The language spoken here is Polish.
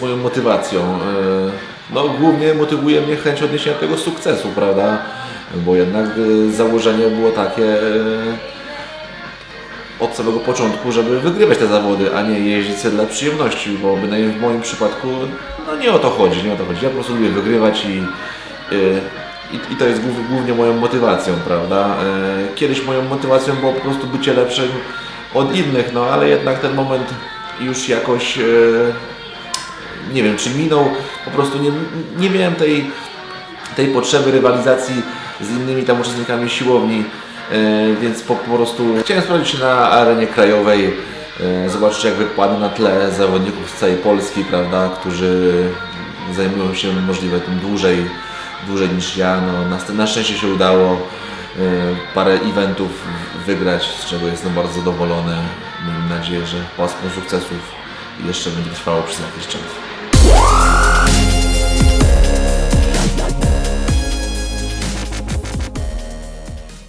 moją motywacją? E, No głównie motywuje mnie chęć odniesienia tego sukcesu, prawda? Bo jednak e, założenie było takie e, od samego początku, żeby wygrywać te zawody, a nie jeździć dla przyjemności, bo bynajmniej w moim przypadku no nie o to chodzi, nie o to chodzi. Ja po prostu lubię wygrywać i, i, i to jest głów, głównie moją motywacją, prawda? Kiedyś moją motywacją było po prostu bycie lepszym od innych, no ale jednak ten moment już jakoś nie wiem, czy minął, po prostu nie, nie miałem tej, tej potrzeby rywalizacji z innymi tam uczestnikami siłowni, e, więc po, po prostu chciałem sprawdzić się na arenie krajowej, e, zobaczyć jak wykłady na tle zawodników z całej Polski, prawda, którzy zajmują się możliwe tym dłużej, dłużej niż ja. No, na, na szczęście się udało e, parę eventów wygrać, z czego jestem bardzo zadowolony. Mam nadzieję, że pasmo sukcesów jeszcze będzie trwało przez jakiś czas.